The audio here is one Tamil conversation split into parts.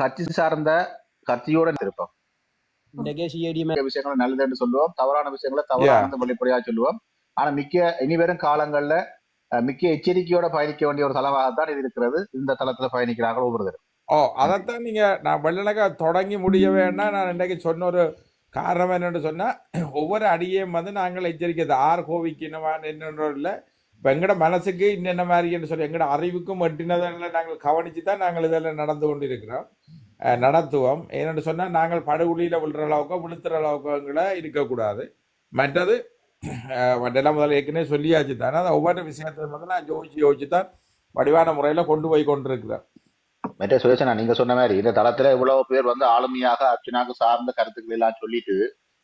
கட்சி சார்ந்த கட்சியோட இருப்போம் விஷயங்களை நல்லதுன்னு சொல்லுவோம். தவறான விஷயங்களை தவறானது வெளிப்படையா சொல்லுவோம். ஆனா மிக்க இனிவரும் காலங்கள்ல மிக்க எச்சரிக்கையோட பயணிக்க வேண்டிய ஒரு தளமாகத்தான் இது இருக்கிறது. இந்த தளத்துல பயணிக்கிறார்கள் ஒவ்வொருத்தரும். ஓ அதைத்தான் நீங்க நான் வெள்ளனக்கா தொடங்கி முடிய வேண்டாம் நான் இன்றைக்கு சொன்ன ஒரு காரணம் என்னன்னு சொன்னா ஒவ்வொரு அடியையும் வந்து நாங்கள் எச்சரிக்கிறது. ஆர் கோவிக்கணுமா என்னன்ற இல்லை இப்போ எங்கட மனசுக்கு இன்னென்ன மாதிரின்னு சொல்லி எங்கட அறிவுக்கும் எட்டினதில் நாங்கள் கவனித்து தான் நாங்கள் இதெல்லாம் நடந்து கொண்டு இருக்கிறோம் நடத்துவோம். ஏன்னு சொன்னால் நாங்கள் படுகுழியில் விழுற அளவுக்கோ விழுத்துற அளவுக்கோங்களை இருக்கக்கூடாது. மற்றது மற்றெல்லாம் முதல்ல ஏற்கனவே சொல்லியாச்சு தானே. அதை ஒவ்வொரு விஷயத்தை வந்து நான் யோசிச்சு யோசிச்சு தான் வடிவான முறையில் கொண்டு போய் கொண்டிருக்கிறேன். மற்ற சுரேஷனா நீங்க சொன்ன மாதிரி இந்த தளத்துல இவ்வளவு பேர் வந்து ஆளுமையாக அர்ச்சனாக்கு சார்ந்த கருத்துக்கள் எல்லாம் சொல்லிட்டு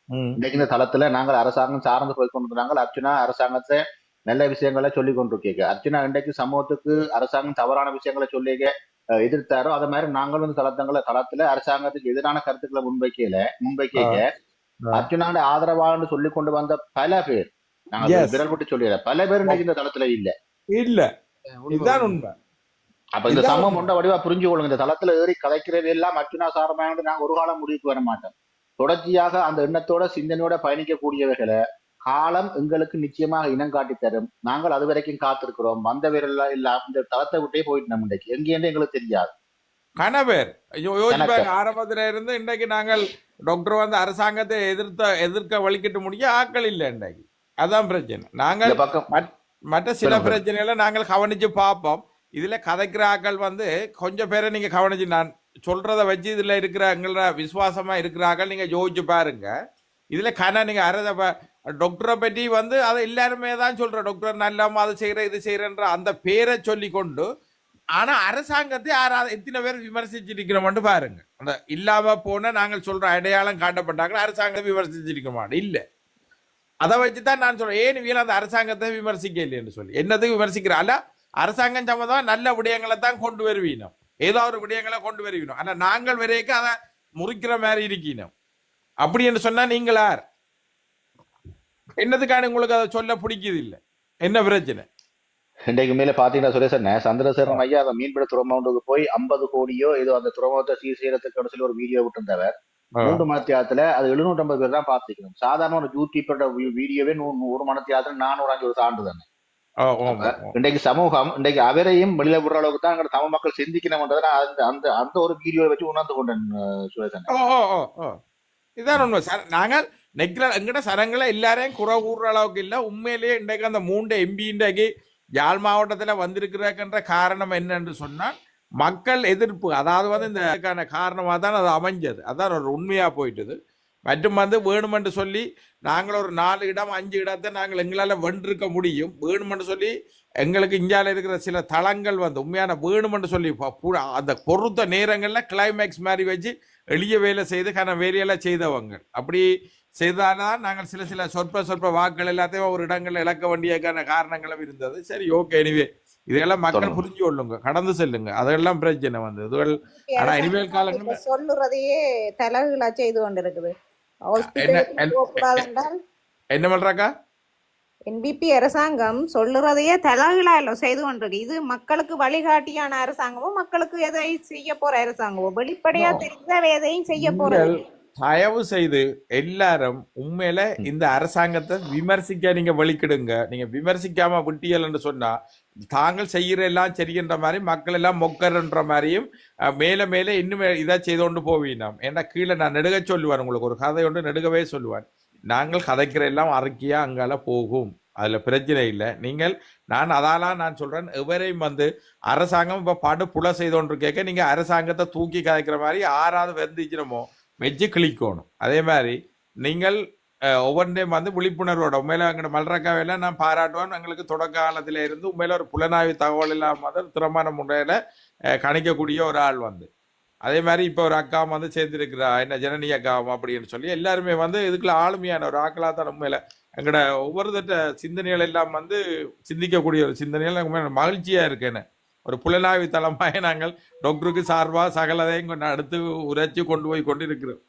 இன்னைக்கு இந்த தளத்துல நாங்கள் அரசாங்கம் சார்ந்து போய் கொண்டிருந்தாங்க. அர்ச்சனா அரசாங்கத்தை நல்ல விஷயங்களை சொல்லி கொண்டிருக்கீங்க. அர்ச்சனா இன்றைக்கு சமூகத்துக்கு அரசாங்கம் தவறான விஷயங்களை சொல்லி அஹ், எதிர்த்தாரோ அதே மாதிரி நாங்களும் இந்த தளத்தங்களை தளத்துல அரசாங்கத்துக்கு எதிரான கருத்துக்களை முன்வைக்கல முன்வைக்க ஆ. அர்ச்சனாவோட ஆதரவாளன்னு சொல்லி கொண்டு வந்த பல பேர் நாங்க. விரல் விட்டு சொல்லிடுற பல பேர் இன்னைக்கு இந்த தளத்துல இல்ல. இல்ல. இதுதான் உண்மை அப்ப இந்த சமூகம் ஒன்ற வடிவா புரிஞ்சு கொள்ளுங்க. இந்த தளத்துல ஏறி கதைக்கிறது எல்லாம் அர்ச்சனா சாரமானது நாங்க ஒரு காலம் முடிவுக்கு வர மாட்டோம் தொடர்ச்சியாக அந்த எண்ணத்தோட சிந்தனையோட பயணிக்கக்கூடியவர்களை காலம் எங்களுக்கு நிச்சயமாக இனம் காட்டி தரும். நாங்கள் அது வரைக்கும் காத்திருக்கிறோம். வந்த வீரர்கள் இல்ல இந்த தளத்தை விட்டே போயிட்டு நம்ம இன்றைக்கு. எங்கேன்னு எங்களுக்கு தெரியாது. கணவர். ஆரம்பத்துல இருந்து இன்றைக்கு நாங்கள் டாக்டர் வந்து அரசாங்கத்தை எதிர்த்த எதிர்க்க வலிக்கிட்டு முடிய ஆக்கள் இல்லை இன்றைக்கு. அதான் பிரச்சனை. நாங்கள் மற்ற சில. பிரச்சனைகளை நாங்கள் கவனிச்சு பார்ப்போம். இதுல கதைக்கிற ஆக்கள் வந்து கொஞ்சம் பேரை நீங்க கவனிச்சு நான் சொல்றத வச்சு இதுல இருக்கிற எங்களோட விசுவாசமா இருக்கிற ஆக்கள் நீங்க யோசிச்சு பாருங்க. இதுல கன நீங்க அரத டாக்டரை பற்றி வந்து அதை எல்லாருமே தான் சொல்கிற டாக்டர் நல்லமா அதை செய்கிற இது செய்கிறன்ற அந்த பேரை சொல்லி கொண்டு ஆனால் அரசாங்கத்தை யாராவது எத்தனை பேர் விமர்சிச்சிருக்கிறோம்னு பாருங்க. அந்த இல்லாமல் போன நாங்கள் சொல்கிற அடையாளம் காட்டப்பட்டாங்க அரசாங்கத்தை விமர்சிச்சிருக்க இல்லை. அதை வச்சு தான் நான் சொல்கிறேன் ஏன் இவங்க அந்த அரசாங்கத்தை விமர்சிக்க இல்லைன்னு சொல்லி. என்னதுக்கு விமர்சிக்கிறால அரசாங்கம் சம்மந்தமாக நல்ல விடயங்களை தான் கொண்டு வருவீனோம். ஏதோ ஒரு விடயங்களை கொண்டு வருவீனோம். ஆனால் நாங்கள் வரைக்கும் அதை முறிக்கிற மாதிரி இருக்கீனோம். அப்படி என்று சொன்னால் நீங்களார். என்னதுக்கான உங்களுக்கு அதை சொல்ல பிடிக்குது இல்ல என்ன பிரச்சனை? இன்றைக்கு மேல பாத்தீங்கன்னா சுரேசன் சந்திரசேகரன் ஐயா அந்த மீன்பிட துறைமுகத்துக்கு போய் ஐம்பது கோடியோ ஏதோ அந்த துறைமுகத்தை சீர் செய்யறதுக்கு சொல்லி ஒரு வீடியோ விட்டுருந்தவர் மூன்று மணத்தியாலத்துல அது எழுநூற்றி ஐம்பது பேர் தான் பார்த்துக்கணும் சாதாரண ஒரு யூடியூபோட வீடியோவே நூறு ஒரு மணத்தியாலத்துல நானூறு அஞ்சு ஒரு சான்று தானே. இன்றைக்கு சமூகம் இன்றைக்கு அவரையும் வெளியில விடுற அளவுக்கு தான் எங்க தமிழ் மக்கள் சிந்திக்கணும்ன்றதை நான் அந்த அந்த அந்த ஒரு வீடியோவை வச்சு உணர்ந்து கொண்டேன் சுரேசன் இதான் உண்மை. சார் நாங்கள் நெக்கிற எங்கட சனங்களை எல்லாரையும் குறை கூடுற அளவுக்கு இல்லை உண்மையிலேயே இன்றைக்கு அந்த மூன்று எம்பி இன்றைக்கு யாழ் மாவட்டத்தில் வந்திருக்கிறதுன்ற காரணம் என்னென்று சொன்னால் மக்கள் எதிர்ப்பு அதாவது வந்து இந்த இதுக்கான காரணமாக தான் அது அமைஞ்சது அதான் ஒரு உண்மையாக போயிட்டுது மற்றும் வந்து வேணுமென்று சொல்லி நாங்கள் ஒரு நாலு இடம் அஞ்சு இடத்தை நாங்கள் எங்களால் வென்றிருக்க முடியும் வேணுமென்று சொல்லி எங்களுக்கு இந்தியாவில் இருக்கிற சில தளங்கள் வந்து உண்மையான வேணுமென்று சொல்லி ப- பு- அந்த பொருத்த நேரங்களில் கிளைமேக்ஸ் மாதிரி வச்சு எளிய வேலை செய்து கன வேலையெல்லாம் செய்தவங்க அப்படி செய்தால்தான் நாங்கள் சில சில சொற்ப சொற்ப வாக்குகள் எல்லாத்தையும் ஒரு இடங்களில் இழக்க வேண்டியக்கான காரணங்களும் இருந்தது சரி ஓகே எனிவே இதெல்லாம் மக்கள். புரிஞ்சு கொள்ளுங்க கடந்து செல்லுங்க அதெல்லாம் பிரச்சனை வந்து இதுகள் ஆனா இனிமேல் காலங்கள்ல- இப்ப சொல்லுறதையே தலைகளா செய்து கொண்டிருக்குது என்ன பண்றாக்கா என்பிபி அரசாங்கம் சொல்லுறதையே தலைகளா இல்ல செய்து கொண்டிருக்கு இது மக்களுக்கு வழிகாட்டியான அரசாங்கமோ மக்களுக்கு எதை செய்ய போற அரசாங்கமோ? வெளிப்படையா. தெரிஞ்ச எதையும் செய்ய நீங்கள் தயவு செய்து எல்லாரும் உண்மையில இந்த அரசாங்கத்தை விமர்சிக்க நீங்க வெளிக்கிடுங்க நீங்க விமர்சிக்காம விட்டியல்னு சொன்னா தாங்கள் செய்யற எல்லாம் சரின்ற மாதிரி மக்கள் எல்லாம் மொக்கர்ன்ற மாதிரியும் மேல மேல இன்னும் இதா செய்து கொண்டு போவீனாம். ஏன்னா கீழே நான் நெடுக சொல்லுவேன் உங்களுக்கு. ஒரு கதை ஒன்று நெடுகவே சொல்லுவேன். நாங்கள் கதைக்கிற எல்லாம் அறிக்கையாக அங்கால போகும். அதில் பிரச்சனை இல்லை. நீங்கள் நான் அதாலாம் நான் சொல்கிறேன் எவரையும் வந்து அரசாங்கம் இப்போ படு புல செய்தோன்று கேட்க நீங்கள் அரசாங்கத்தை தூக்கி கதைக்கிற மாதிரி ஆறாவது வெந்துச்சினமோ வச்சு கிளிக்கணும் அதே மாதிரி நீங்கள் ஒவ்வொன்றையும் வந்து விழிப்புணர்வோட உண்மையில எங்களோட மல்றக்காவையெல்லாம் நான் பாராட்டுவேன். எங்களுக்கு தொடக்க காலத்தில் இருந்து உண்மையில ஒரு புலனாய்வு தகவல் இல்லாமல் திறமான முறையில் கணிக்கக்கூடிய ஒரு ஆள் வந்து. அதே மாதிரி இப்போ ஒரு அக்கா வந்து சேர்ந்துருக்குறா. என்ன ஜனனி அக்கா அப்படின்னு சொல்லி எல்லாருமே வந்து இதுக்குள்ள ஆளுமையான ஒரு ஆக்களாக தான் உண்மையில எங்களோட ஒவ்வொரு தட்ட சிந்தனைகள் எல்லாம் வந்து சிந்திக்கக்கூடிய ஒரு சிந்தனைகள் எனக்கு உண்மையில மகிழ்ச்சியா இருக்கேன்னு. ஒரு புலனாய்வு தளமாக நாங்கள் டாக்டருக்கு சார்பாக சகலதையும் கொண்டு அடுத்து உரைச்சி கொண்டு போய் கொண்டு இருக்கிறோம்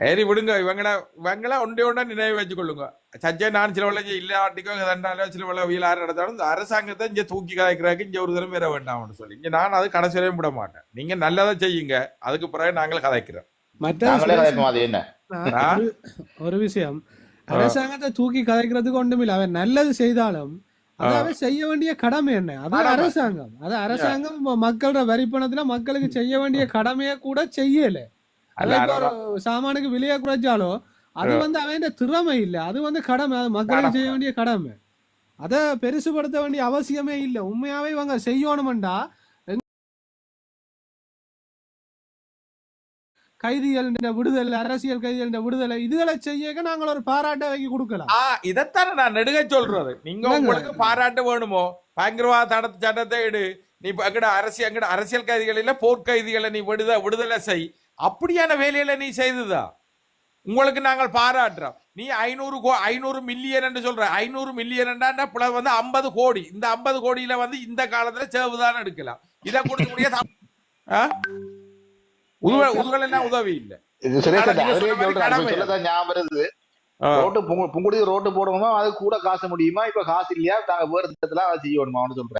சரி விடுங்க இவங்கள இவங்கள ஒன்றே ஒன்றா நினைவு வச்சுக்கொள்ளுங்க சஜ்ஜை நான் சில வேலை இல்லாட்டிக்கோ ரெண்டாலோ சில வேலை வீலாறு நடத்தாலும் இந்த அரசாங்கத்தை இங்க தூக்கி கலைக்கிறதுக்கு இங்க ஒரு தரம் வர வேண்டாம்னு சொல்லி இங்க நான் அது கடைசியிலையும் விட மாட்டேன் நீங்க நல்லதை செய்யுங்க அதுக்கு பிறகு நாங்கள் கதைக்கிறோம்? ஒரு- விஷயம் அரசாங்கத்தை தூக்கி கதைக்கிறதுக்கு ஒன்றுமில்லை அவன் நல்லது செய்தாலும் அது ஆ. அவன் செய்ய வேண்டிய கடமை என்ன அது. அரசாங்கம் அது அரசாங்கம் மக்களோட வரி பணத்துல மக்களுக்கு செய்ய வேண்டிய கடமையை கூட செய்யல சாமானுக்கு விலையை குறைச்சாலும் அது வந்து அவன் திறமை இல்ல அது வந்து கடமை அது மக்களுக்கு செய்ய வேண்டிய கடமை அதை பெருசுபடுத்த வேண்டிய அவசியமே இல்லை உண்மையாவே இவங்க செய்யணும்டா கைதிகள் விடுதலை அரசியல் கைதிகள் விடுதலை இதுகளை செய்ய நாங்கள் ஒரு பாராட்டை வாங்கி கொடுக்கலாம் இதைத்தானே நான் நெடுக சொல்றது நீங்க. உங்களுக்கு பாராட்டு வேணுமோ பயங்கரவாத சட்டத்தை எடு நீ எங்கட அரசியல் எங்கட அரசியல் கைதிகளில போர்க்கைதிகளை நீ விடுத விடுதலை செய் அப்படியான வேலையில நீ செய்ததா? உங்களுக்கு நாங்கள் பாராட்டுறோம். நீ ஐநூறு கோ ஐநூறு மில்லியன் என்று சொல்ற ஐநூறு மில்லியன் பிளஸ் வந்து ஐம்பது கோடி. இந்த ஐம்பது கோடியில வந்து இந்த காலத்துல சேவுதான் எடுக்கலாம். இதை கொடுக்கக்கூடிய உதவல் என்ன உதவி இல்ல. ரோட்டு புங்கு- புங்குடி ரோட்டு போடணுமா? அது கூட காசு முடியுமா? இப்ப காசு இல்லையா? வேறு திட்டத்துல செய்யணுமா சொல்றேன்.